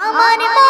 আমার মনে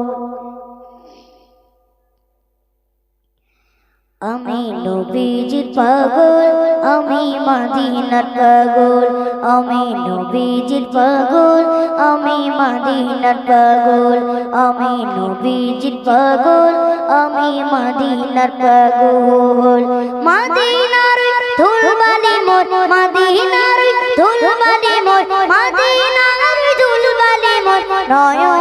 আমি নবীজির পাগল আমি মাদিনার পাগল আমি নবীজির পাগল আমি মাদিনার পাগল আমি নবীজির পাগল আমি মাদিনার পাগল। মাদিনার ধুলবালি মোর মাদিনার ধুলবালি মোর মাদিনার ধুলবালি মোর নয়নের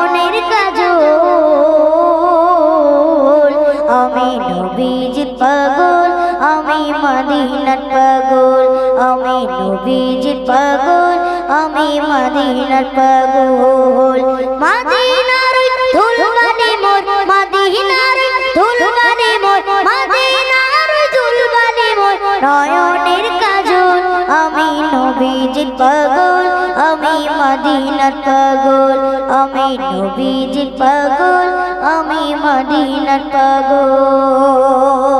নবীজির পাগল, আমি মদিনার পাগল। মদিনার ধুলবালি মোর, মদিনার ধুলবালি মোর, মদিনার ধুলবালি মোর নয়নের কাজল। আমি নবীজির পাগল, আমি মদিনার পাগল। আমি নবীজির পাগল, আমি মদিনার পাগল।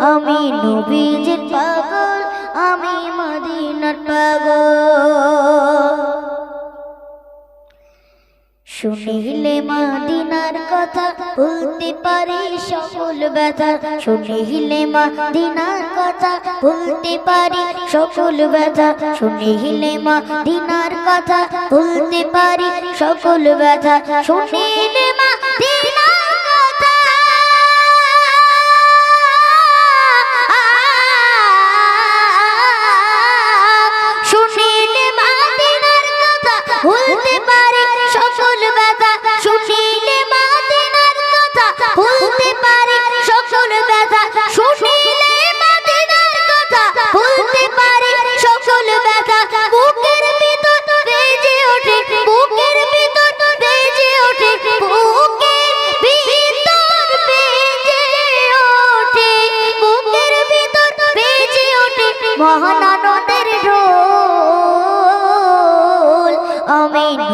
আমি নবীজির পাগল, আমি মদিনার পাগল। শুনিলে মাদিনার কথা ভুলতে পারি সকল ব্যথা। শুনিলে মাদিনার কথা ভুলতে পারি সকল ব্যথা। শুনিলে মাদিনার কথা ভুলতে পারি সকল ব্যথা। শুনিলে ভুলতে পারি সকল ব্যথা, শুনিলে মাদিনার কথা। ভুলতে পারি সকল ব্যথা, শুনিলে মাদিনার কথা। ভুলতে পারি সকল ব্যথা, বুকের ভিতর বেজে ওঠে, বুকের ভিতর বেজে ওঠে বুকের ভিতর বেজে ওঠে, বুকের ভিতর বেজে ওঠে। মহানন্দের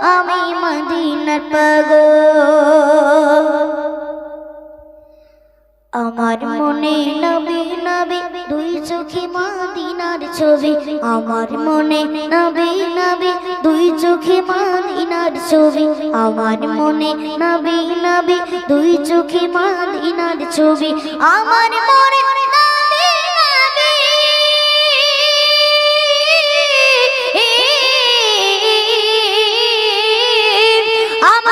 আমি মদিনার পাগল। আমার মনে নবী নবী দুই চোখে মাদিনার ছবি। আমার মনে নবী নবী দুই চোখে মাদিনার ছবি। আমার মনে নবী নবী দুই চোখে মাদিনার ছবি। আমার মনে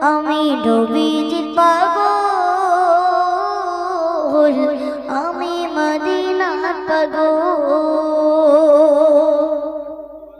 আমি নবীজির পাগল।